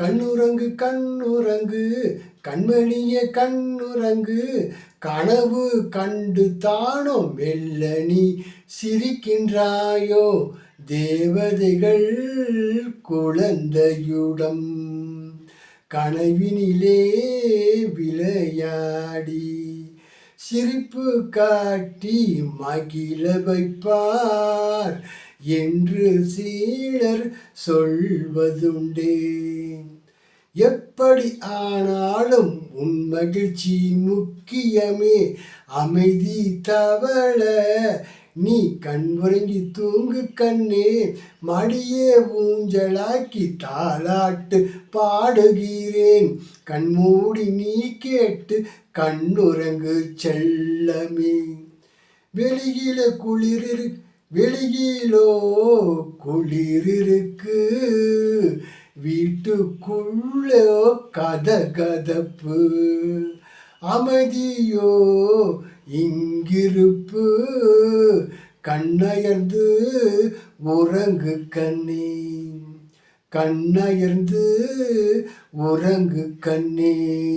கண்ணுறங்கு கண்ணுறங்கு கண்மணிய கண்ணுறங்கு கனவு கண்டு தானோ மெல்ல நீ சிரிக்கின்றாயோ தேவதைகள் குழந்தையுடம். கனவினிலே விளையாடி சிரிப்பு காட்டி மகிழ வைப்பார். என்று சீடர் சொல்வதுண்டே. எப்படி ஆனாலும் உன் மகிழ்ச்சி முக்கியமே. அமைதி தவள நீ கண்புரங்கி தூங்கு கண்ணே. மடியே ஊஞ்சலாக்கி தாளாட்டு பாடுகிறேன். கண்மூடி நீ கேட்டு கண்ணுறங்கு செல்லமே. வெளியில குளிர் இரு- வெளியிலோ குளிர் இருக்கு வீட்டுக்குள்ளோ கதகதப்பு. அமைதியோ இங்கிருப்பு. கண்ணயர்ந்து உறங்கு கண்ணே. கண்ணயர்ந்து உறங்கு கண்ணே.